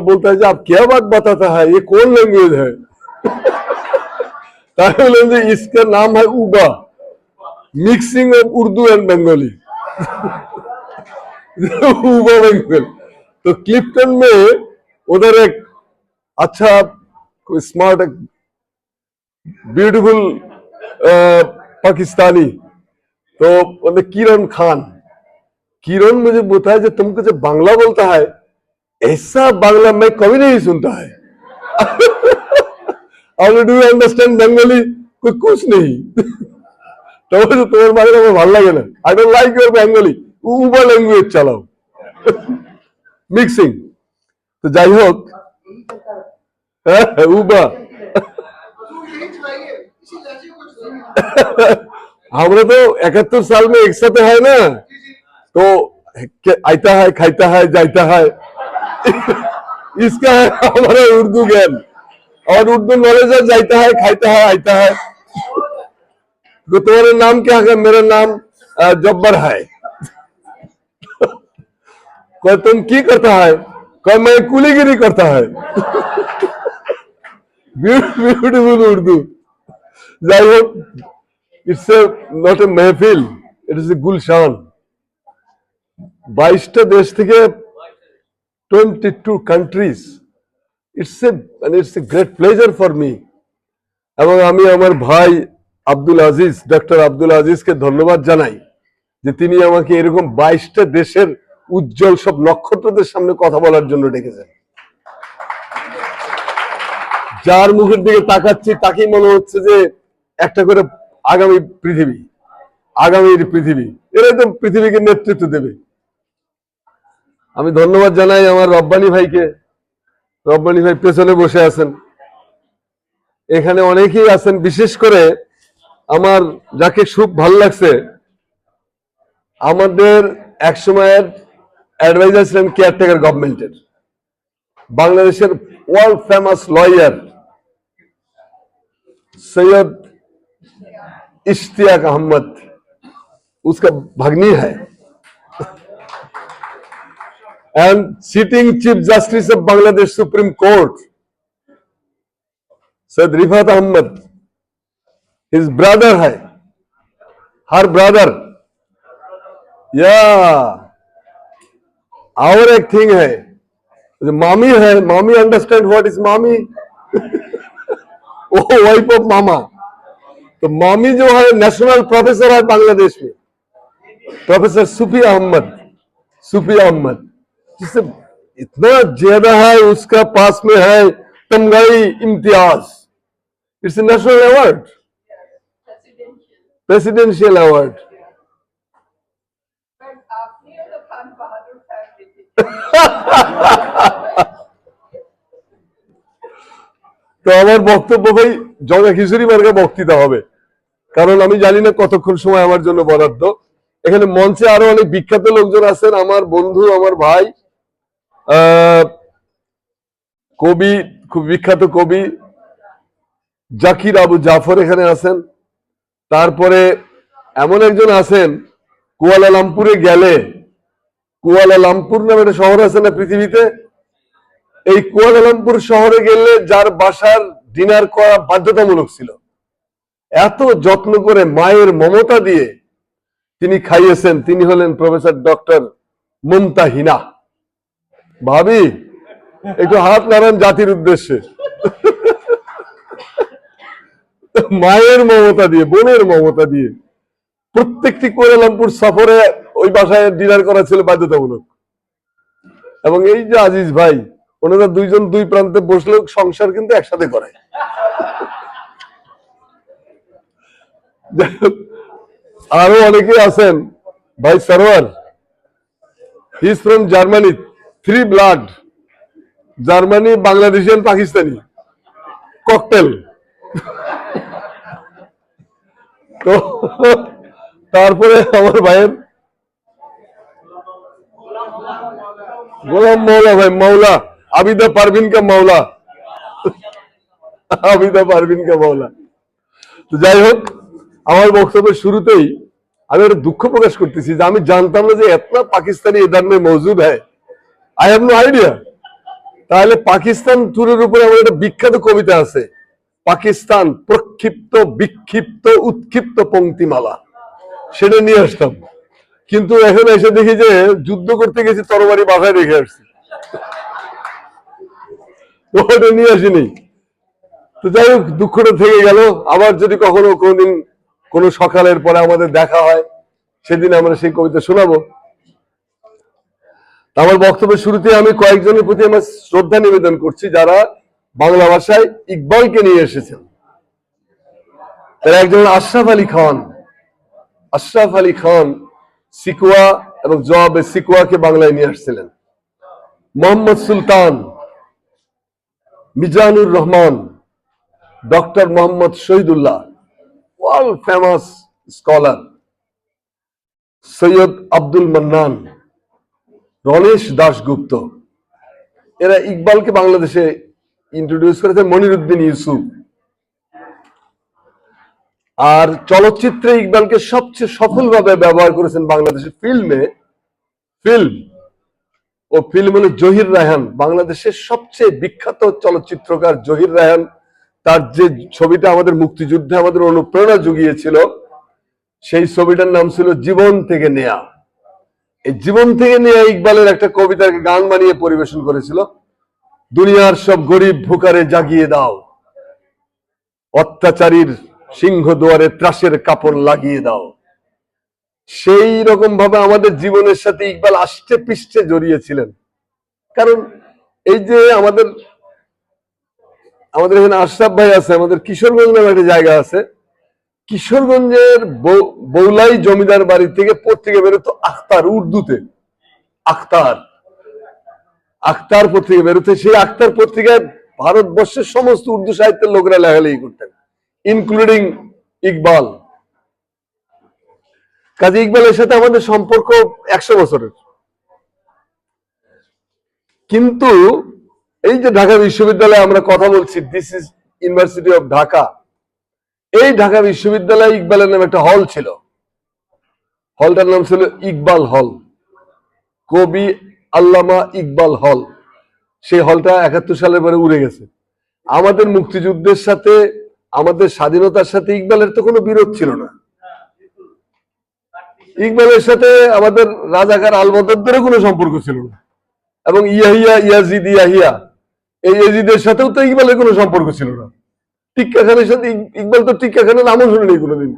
बोलता है जी, आप क्या बात बताता है? ये कौन लैंग्वेज है? इसका नाम है Uba. Mixing of Urdu and Bengali Uba Bengal तो क्लिफ्टन में उधर एक अच्छा स्मार्ट ब्यूटीफुल पाकिस्तानी। तो किरण खान। किरण मुझे बताया जो तुमको जब बांग्ला बोलता है ऐसा बांग्ला मैं कभी नहीं सुनता है और डू अंडरस्टैंड बंगाली कोई कुछ नहीं তবে তো তোমার বাংলা আমার ভালো লাগে না I don't like your Bengali উবা language চালাও মিক্সিং তো যাই হোক হ্যাঁ উবা আমরা তো একাত্তর साल में एक साथ है ना तो क्या- आयता है खाइता है जाता है इसका है हमारा उर्दू ज्ञान और उर्दू नॉलेज है जाता है खाइता है आयता है तो तुम्हारा नाम क्या है मेरा नाम अ, जब्बर है कोई तुम की करता है कोई मैं कुलीगिरी करता है ब्यूटीफुल उर्दू যাই হোক it's a not a mehfil it is a gulshan বাইশটা দেশ থেকে twenty two countries it's a মানে it's a great pleasure for me এবং আমি আমার ভাই আব্দুল আজিজ ডক্টর আব্দুল আজিজকে ধন্যবাদ জানাই যে তিনি আমাকে এরকম বাইশটা দেশের উজ্জ্বল সব নক্ষত্রদের সামনে কথা বলার জন্য ডেকেছেন। যার মুখের দিকে তাকাচ্ছি তাকেই মনে হচ্ছে যে একটা করে আগামী পৃথিবী, আগামীর পৃথিবী। এরাই তো পৃথিবীকে নেতৃত্ব দেবে। আমি ধন্যবাদ জানাই আমার রব্বানি ভাইকে রব্বানি ভাই পেছনে বসে আছেন এখানে অনেকেই আছেন বিশেষ করে আমার যাকে খুব ভালো লাগছে আমাদের এক সময়ের অ্যাডভাইজার ছিলেন কেয়ারটেকার গভর্নমেন্টের বাংলাদেশের world famous lawyer Syed Ishtiaq Ahmed उसका भगनी है and sitting chief justice of Bangladesh supreme court Syed Rifat Ahmed his brother है हर ब्रदर या और एक थिंग है जो मामी है मामी अंडरस्टैंड व्हाट इज़ मामी वो वाइफ ऑफ़ मामा तो मामी जो है नेशनल प्रोफेसर है बांग्लादेश में प्रोफेसर सूफी अहमद सूफी अहमद जिससे इतना ज्यादा है उसका पास में है तमगाई Imtiaz it's national award presidential award But आपने और the खान बहादुर family थी। তো আমার বক্তব্য ভাই জগা খিচুড়ি মার্কা বক্তৃতা হবে কারণ আমি জানি না কতক্ষণ সময় আমার জন্য বরাদ্দ এখানে মঞ্চে আরো অনেক বিখ্যাত লোকজন আছেন আমার বন্ধু আমার ভাই আহ, কবি, খুব বিখ্যাত কবি জাকির আবু জাফর এখানে আছেন। তারপরে এমন একজন আছেন, কুয়ালালামপুরে গেলে, কুয়ালালামপুর নামে একটা শহর আছে না পৃথিবীতে? এই কুয়ালালামপুর শহরে গেলে যার বাসার ডিনার করা বাধ্যতামূলক ছিল। এত যত্ন করে মায়ের মমতা দিয়ে তিনি খাইয়েছেন, তিনি হলেন প্রফেসর ডক্টর মুমতাহিনা ভাবি, একটু হাত নাড়ান জাতির উদ্দেশ্যে। মায়ের মমতা দিয়ে, বোনের মমতা দিয়ে। প্রত্যেকটি কুয়ালালামপুর সফরে ওই বাসায় ডিনার করা ছিল বাধ্যতামূলক। এবং এই যে আজিজ ভাই, ওনারা দুইজন দুই প্রান্তে বসলেও সংসার কিন্তু একসাথে করে। আরও অনেকে আছেন। ভাই Sarwar he is from Germany three blood Germany Bangladesh Pakistani cocktail তো, তারপরে আমার ভাইয়ের গোলাম মৌলা ভাই, মৌলা। আবিদা পারভিন কে মৌলা। আবিদা পারভিন কে মৌলা। তো যাই হোক, আমার বক্তব্যের শুরুতেই আমি একটা দুঃখ প্রকাশ করতেছি যে আমি জানতাম না যে এত পাকিস্তানি এ ধর্মে মজুদ হয়। আই হ্যাভ নো আইডিয়া তাহলে পাকিস্তান ট্যুরের উপরে আমার একটা বিখ্যাত কবিতা আছে। পাকিস্তান প্রক্ষিপ্ত, বিক্ষিপ্ত, উৎক্ষিপ্ত পঙ্ক্তিমালা। সেটা নিয়ে আসতাম। কিন্তু এখন এসে দেখি যে যুদ্ধ করতে গেছি, তরবারি বাসায় রেখে আসছি। ওটা নিয়ে আসিনি। তো যাই হোক, দুঃখটা থেকে গেল। আবার যদি কখনো কোনোদিন কোনো সকালের পরে আমাদের দেখা হয়, সেদিন আমরা সেই কবিতা শোনাবো। আমার বক্তব্যের শুরুতে আমি কয়েকজনের প্রতি আমার শ্রদ্ধা নিবেদন করছি যারা বাংলা ভাষায় ইকবালকে নিয়ে এসেছেন। তারা একজন আশরাফ আলী খান। আশরাফ আলী খান সিকুয়া এবং জবাবে সিকুয়াকে বাংলায় নিয়ে আসছিলেন। Mohammad Sultan, Mizanur Rahman, doctor Mohammad Shahidullah, world famous scholar Syed Abdul Mannan. Ranesh Dasgupta. এরা ইকবালকে বাংলাদেশে ইন্ট্রোডিউস করেছেন মনিরুদ্দিন ইউসুফ। আর চলচ্চিত্রে ইকবালকে সবচেয়ে সফলভাবে ব্যবহার করেছেন বাংলাদেশের ফিল্মে ফিল্ম ও ফিল্ম হলো জহির রায়হান। বাংলাদেশের সবচেয়ে বিখ্যাত চলচ্চিত্রকার জহির রায়হান, তার যে ছবিটা আমাদের মুক্তিযুদ্ধে আমাদের অনুপ্রেরণা জুগিয়েছিল, সেই ছবিটার নাম ছিল জীবন থেকে নেয়া। এই জীবন থেকে নেয়া ইকবালের একটা কবিতাকে গান বানিয়ে পরিবেশন করেছিল, দুনিয়ার সব গরিব ভুকারে জাগিয়ে দাও। অত্যাচারীর সিংহ দুয়ারে ত্রাসের কাপড় লাগিয়ে দাও। সেই রকম ভাবে আমাদের জীবনের সাথে ইকবাল আষ্টে পৃষ্ঠে জড়িয়েছিলেন। কারণ এই যে আমাদের আমাদের এখানে আশরাফ ভাই আছে, আমাদের কিশোরগঞ্জ নামে একটা জায়গা আছে কিশোরগঞ্জের বৌলাই জমিদার বাড়ি থেকে পত্রিকা বেরোতো আখতার, উর্দুতে। আখতার। আখতার পত্রিকা বেরোতে। সেই আখতার পত্রিকায় ভারতবর্ষের সমস্ত উর্দু সাহিত্যের লোকেরা লেখালেখি করতেন ইনক্লুডিং ইকবাল। কাজী ইকবালের সাথে আমাদের সম্পর্ক একশো বছরের। কিন্তু এই যে ঢাকা বিশ্ববিদ্যালয়ে আমরা কথা বলছি this is university of Dhaka এই ঢাকা বিশ্ববিদ্যালয়ে ইকবালের নামে একটা হল ছিল। হলটার নাম ছিল ইকবাল হল। কবি আল্লামা ইকবাল হল। সেই হলটা একাত্তর সালের পরে উড়ে গেছে। আমাদের মুক্তিযুদ্ধের সাথে, আমাদের স্বাধীনতার সাথে ইকবালের তো কোনো বিরোধ ছিল না। ইকবালের সাথে আমাদের রাজাকার আলমদরদেরও কোনো সম্পর্ক ছিল না। এবং ইয়াহিয়া, ইয়াজিদ, ইয়াহিয়া, এই ইয়াজিদের সাথেও তো ইকবালের কোনো সম্পর্ক ছিল না। টিক্কা খানের সাথে ইকবাল তো টিক্কা খানের নামও শুনেনি কোনোদিন।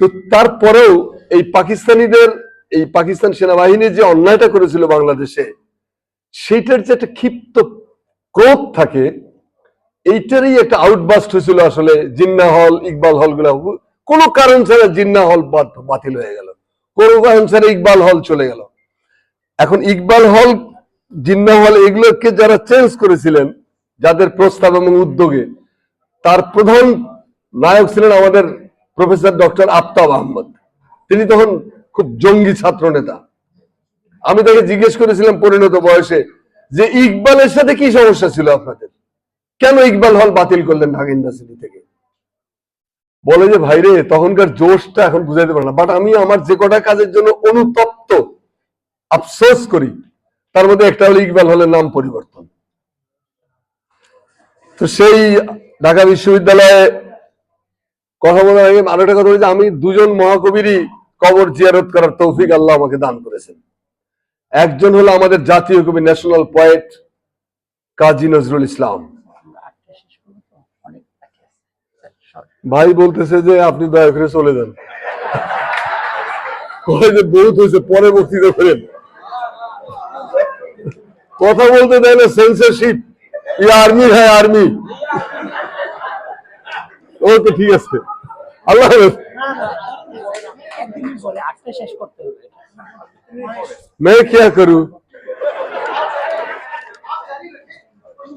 তো তারপরেও এই পাকিস্তানিদের, এই পাকিস্তান সেনাবাহিনী যে অন্যায়টা করেছিল বাংলাদেশে, সেইটার যে একটা ক্ষিপ্ত ক্রোধ থাকে, এইটারই একটা আউটবাস্ট হয়েছিল আসলে জিন্না হল, ইকবাল হলগুলা। কোনো কারণ ছাড়া জিন্না হল বাতিল হয়ে গেল। কোনো কারণ ছাড়া ইকবাল হল চলে গেল। এখন ইকবাল হল, জিন্না হল এগুলোকে যারা চেঞ্জ করেছিলেন, যাদের প্রস্তাব এবং উদ্যোগে তার প্রধান নায়ক ছিলেন আমাদের প্রফেসর ডক্টর আফতাব আহমদ। তিনি তখন খুব জঙ্গি ছাত্র নেতা। আমি তাকে জিজ্ঞেস করেছিলাম পরিণত বয়সে যে ইকবালের সাথে কি সমস্যা ছিল আপনাদের? কেন ইকবাল হল বাতিল করলেন ঢাকা ইউনিভার্সিটি থেকে? বলে যে ভাইরে তখনকার জোশটা এখন বুঝাইতে পারে না। বাট আমি আমার যে কটা কাজের জন্য অনুতপ্ত, আফসোস করি, তার মধ্যে একটা হলো ইকবাল হলের নাম পরিবর্তন। তো সেই ঢাকা বিশ্ববিদ্যালয়ে কথা বলার আগে আরও একটা কথা হলো আমি দুজন মহাকবিরই কবর জিয়ারত করার তৌফিক আল্লাহ আমাকে দান করেছেন। একজন হলো আমাদের জাতীয় কবি ন্যাশনাল পয়েট কাজী নজরুল ইসলাম. ভাই বলতেছে যে আপনি দয়া করে চলে যান। বহুত হয়েছে, পরে বক্তৃতা করেন। কথা বলতে দেয় না সেন্সারশিপ আর্মি হ্যাঁ আর্মি ওকে ঠিক আছে আল্লাহ হাফেজ একদিনই বলে আটটা শেষ করতে হবে मैं क्या करूं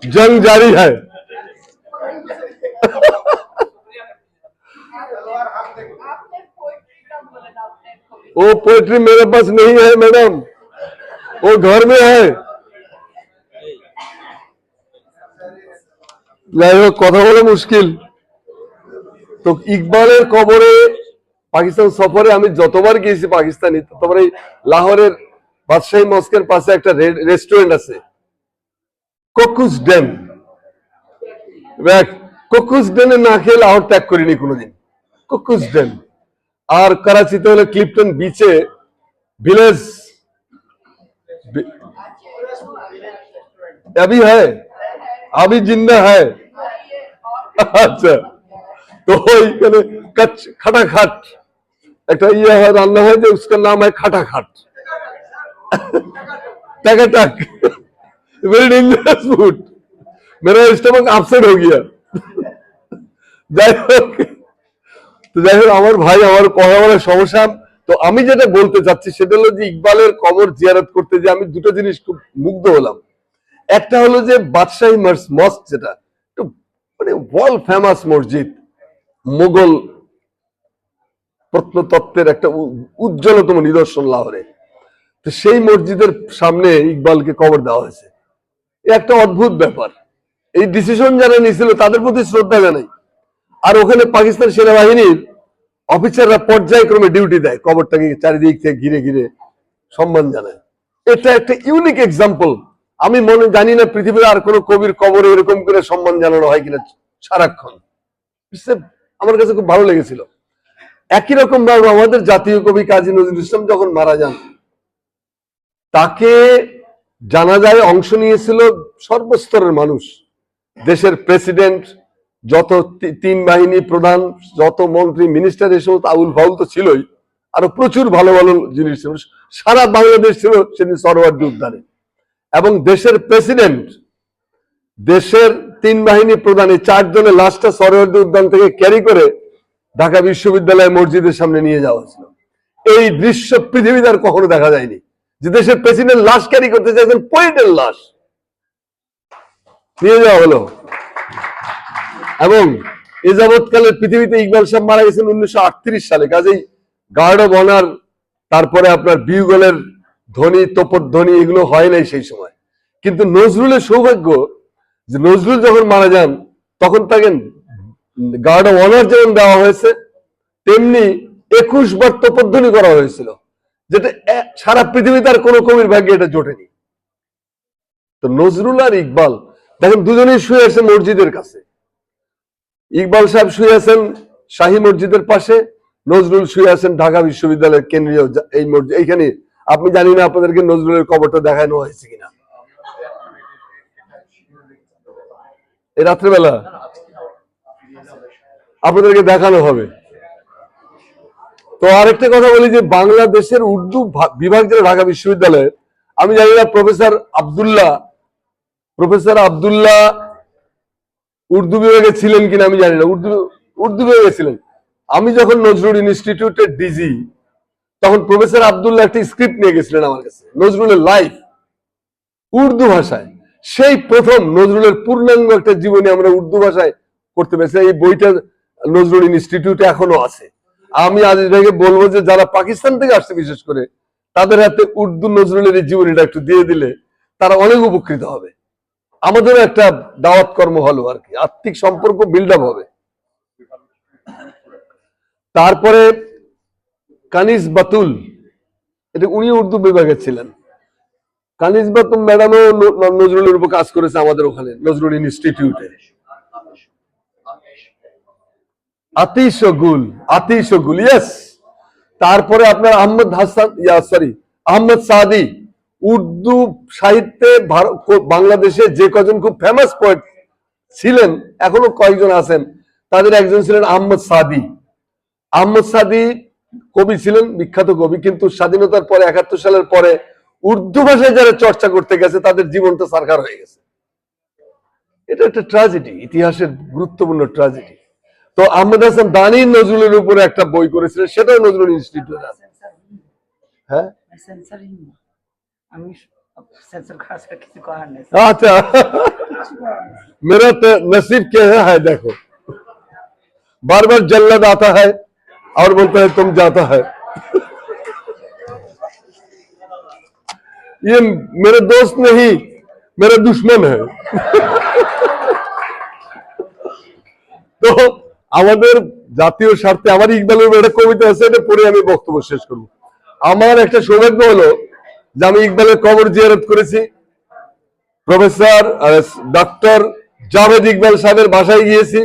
जंग जारी है आपने पोएट्री का बोला आपने कवि वो पोएट्री मेरे पास नहीं है मैडम वो घर में है যাই হোক কথা বলা মুশকিল তো ইকবালের কবরে পাকিস্তান সফরে আমি যতবার গিয়েছি পাকিস্তানি ততবার এই লাহোরের বাদশাহী মস্কের পাশে একটা রেস্টুরেন্ট আছে ককুস ড্যাম দেখ ককুস ড্যামে না খেয়ে লাহোর ত্যাগ করিনি কোনোদিন ককুস ড্যাম আর করাচিতে হলে ক্লিপটন বিচে ভিলেজ अभी है अभी जिंदा है আচ্ছা তো ওইখানে কচ্ছ খাটাখাট একটা ইয়ে হয় রান্না হয় যে उसका नाम है খাটাখাট टकाटक वेरी डेंजरस फूड मेरा स्टमक अपसेट हो गया যাই হোক তো যাই হোক আমার ভাই আমার কথা বলার সমস্যা তো আমি যেটা বলতে চাচ্ছি সেটা হলো যে ইকবালের কবর জিয়ারত করতে যে আমি দুটো জিনিস খুব মুগ্ধ হলাম একটা হলো যে বাদশাহী মস্ক যেটা একটু মানে ওয়ার্ল্ড ফেমাস মসজিদ মুঘল প্রত্নতত্ত্বের একটা উজ্জ্বলতম নিদর্শন লাহোরে। তো সেই মসজিদের সামনে ইকবালকে কবর দেওয়া হয়েছে। একটা অদ্ভুত ব্যাপার। এই ডিসিশন যারা নিয়েছিল তাদের প্রতি শ্রদ্ধা জানাই। আর ওখানে পাকিস্তান সেনাবাহিনীর অফিসাররা পর্যায়ক্রমে ডিউটি দেয়, কবরটাকে চারিদিক থেকে ঘিরে ঘিরে সম্মান জানায়। এটা একটা ইউনিক এক্সাম্পল আমি মনে, জানি না পৃথিবীর আর কোনো কবির কবরে এরকম করে সম্মান জানানো হয় কিনা সারাক্ষণ। আমার কাছে খুব ভালো লেগেছিল। একই রকম ভাবে আমাদের জাতীয় কবি কাজী নজরুল ইসলাম যখন মারা যান, তাকে জানাজায় অংশ নিয়েছিল সর্বস্তরের মানুষ। দেশের প্রেসিডেন্ট, যত তিন বাহিনী প্রধান, যত মন্ত্রী, মিনিস্টার এই সমস্ত আউল ফাউল তো ছিলই, আরও প্রচুর ভালো ভালো জিনিস ছিল। সারা বাংলাদেশ ছিল সেদিন সরোয়ার্দী উদ্যানে এবং দেশের প্রেসিডেন্ট, দেশের তিন বাহিনী প্রধান চারজনের লাশটা সরোয়ার্দী উদ্যান থেকে ক্যারি করে ঢাকা বিশ্ববিদ্যালয় মসজিদের সামনে নিয়ে যাওয়া হয়েছিল। এই দৃশ্য পৃথিবীতে আর কখনো দেখা যায়নি। যে দেশের প্রেসিডেন্ট লাশ ক্যারি করতে চাইছেন, পয়েন্টের লাশ নিয়ে যাওয়া হলো। এবং এ যাবৎকালে পৃথিবীতে ইকবাল সাহেব মারা গেছেন উনিশশো আটত্রিশ সালে। কাজেই গার্ড অব অনার, তারপরে আপনার বিউগলের ধ্বনি তোপধ্বনি এগুলো হয় নাই সেই সময়। কিন্তু নজরুলের সৌভাগ্য যে নজরুল যখন মারা যান, তখন তাকে গার্ড অব অনার যেমন দেওয়া হয়েছে, তেমনি একুশ বার তোপধ্বনি করা হয়েছিল, যেটা সারা পৃথিবীতে আর কোনো কবির ভাগ্যে এটা জোটেনি। তো নজরুল আর ইকবাল, দেখেন দুজনেই শুয়ে আছে মসজিদের কাছে। ইকবাল সাহেব শুয়ে আছেন শাহী মসজিদের পাশে, নজরুল শুয়ে আছেন ঢাকা বিশ্ববিদ্যালয়ের কেন্দ্রীয় এই মসজিদ এইখানে। আপনি জানি না আপনাদেরকে নজরুলের কবরটা দেখানো হয়েছে কিনা। এই রাত্রেবেলা আপনাদেরকে দেখানো হবে। তো আরেকটা কথা বলি যে, বাংলাদেশের উর্দু বিভাগ যেটা, ঢাকা বিশ্ববিদ্যালয়ে আমি জানি না প্রফেসর আব্দুল্লাহ প্রফেসর আব্দুল্লাহ উর্দু বিভাগে ছিলেন কিনা আমি জানি না, উর্দু উর্দু বিভাগে ছিলেন। আমি যখন নজরুল ইনস্টিটিউটের ডিজি তখন প্রফেসর আবদুল্লাহ একটি স্ক্রিপ্ট নিয়ে গেছিলেন আমার কাছে, নজরুলের লাইফ উর্দু ভাষায়। সেই প্রথম নজরুলের পূর্ণাঙ্গ একটা জীবনী আমরা উর্দু ভাষায় করতে পেরেছি। এই বইটা নজরুল ইনস্টিটিউটে এখনও আছে। আমি আজ ভাইকে বলব যে, যারা পাকিস্তান থেকে আসছে বিশেষ করে, তাদের হাতে উর্দু নজরুলের এই জীবনীটা একটু দিয়ে দিলে তারা অনেক উপকৃত হবে। আমাদেরও একটা দাওয়াত কর্ম হলো আর কি আর্থিক সম্পর্ক বিল্ড আপ হবে। তারপরে কানিস বাতুল, এটা উনি উর্দু বিভাগে ছিলেন। ম্যাডামও নজরুলের উপর কাজ করেছে আমাদের ওখানে, নজরুল ইনস্টিটিউটে। ইয়েস তারপরে আপনার আহমদ হাসান, ইয়া সরি আহমদ সাদি, উর্দু সাহিত্যে বাংলাদেশে যে কজন খুব ফেমাস পোয়েট ছিলেন, এখনও কয়েকজন আছেন, তাদের একজন ছিলেন আহমদ সাদি। আহমদ সাদি কবি ছিলেন, বিখ্যাত কবি, কিন্তু স্বাধীনতার পরে, একাত্তর সালের পরে উর্দু ভাষায় যারা চর্চা করতে গেছে তাদের জীবনটা সারকার হয়ে গেছে এটা একটা ট্রাজেডি ইতিহাসের গুরুত্বপূর্ণ ট্রাজেডি তো আহমদ হাসান দানি নজরুলের উপরে একটা বই করেছিলেন সেটাও নজরুল ইনস্টিটিউট আছে হ্যাঁ সেন্সার আমি সেন্সার খাস কিছু করার নেই अच्छा मेरा तो नसीब क्या है, है देखो बार बार जल्लद आता है और बोलता है तुम जाता है ये मेरे दोस्त नहीं मेरा दुश्मन है তো আমাদের জাতীয় স্বার্থে আমার ইকবালের উপর একটা কবিতা আছে এটা পড়ে আমি বক্তব্য শেষ করব আমার একটা সৌভাগ্য হলো যে আমি ইকবালের কবর জিয়ারত করেছি প্রফেসর ডক্টর জাভেদ ইকবাল সাহেবের বাসায় গিয়েছি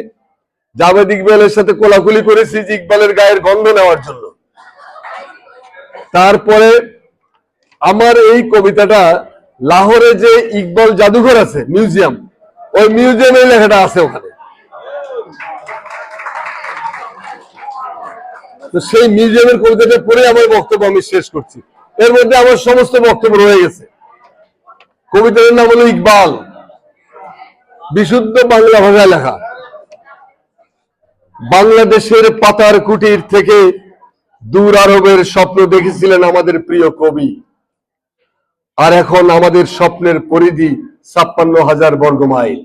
জাভেদ ইকবালের সাথে কোলাকুলি করেছি যে ইকবালের গায়ের গন্ধ নেওয়ার জন্য তারপরে আমার এই কবিতাটা লাহোরে যে ইকবাল জাদুঘর আছে, মিউজিয়াম, ওই মিউজিয়ামে লেখাটা আছে ওখানে। তো সেই মিউজিয়ামের কবিতাটা পড়ে আমার বক্তব্য আমি শেষ করছি। এর মধ্যে আমার সমস্ত বক্তব্য রয়ে গেছে। কবিতার নাম হলো ইকবাল। বিশুদ্ধ বাংলা ভাষায় লেখা। বাংলাদেশের পাতার কুটির থেকে দূর আরবের স্বপ্ন দেখেছিলেন আমাদের প্রিয় কবি। আর এখন আমাদের স্বপ্নের পরিধি ছাপ্পান্ন হাজার বর্গ মাইল।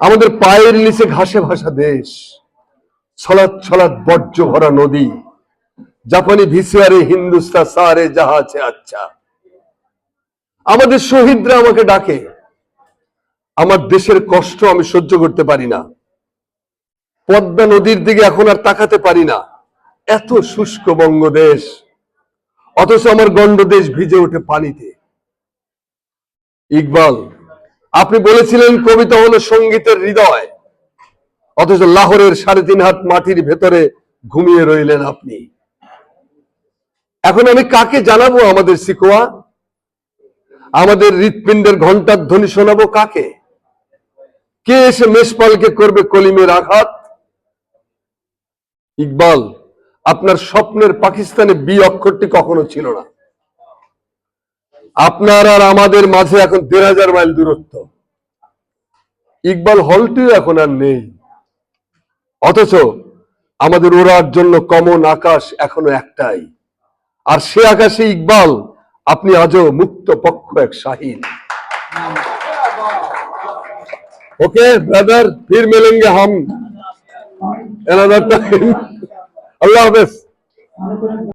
আমাদের পায়ের নিচে ঘাসে ভাসা দেশ, ছলাৎ ছলাৎ বর্জ্য ভরা নদী, জাপানি ভিসিয়ারে হিন্দুস্তা সারে জাহাজে আচ্ছা। আমাদের শহীদরা আমাকে ডাকে, আমার দেশের কষ্ট আমি সহ্য করতে পারি না। পদ্মা নদীর দিকে এখন আর তাকাতে পারি না। এত শুষ্ক বঙ্গদেশ অথচ আমার গন্ডদেশ ভিজে ওঠে পানিতে। ইকবাল, আপনি বলেছিলেন কবিতা হলো সঙ্গীতের হৃদয়। অথচ লাহোরের সাড়ে তিন হাত মাটির ভেতরে ঘুমিয়ে রইলেন আপনি। এখন আমি কাকে জানাব আমাদের শিকোয়া? আমাদের হৃৎপিণ্ডের ঘণ্টার ধ্বনি শোনাবো কাকে? কে এসে মেষপালকে করবে কলিমের আঘাত? ইকবাল আপনার স্বপ্নের পাকিস্তানে বি অক্ষরটি কখনো ছিল না। আপনার আর আমাদের মাঝে এখন দেড় হাজার মাইল দূরত্ব। ইকবাল হলটিও এখন আর নেই। অথচ আমাদের ওরার জন্য কমন আকাশ এখনও একটাই। আর সে আকাশে ইকবাল, আপনি আজও মুক্ত পক্ষ এক শাহীন। ওকে, ব্রাদার, ফির মেলেঙ্গে হাম। এনাদার টাইম আল্লাহ হাফেজ।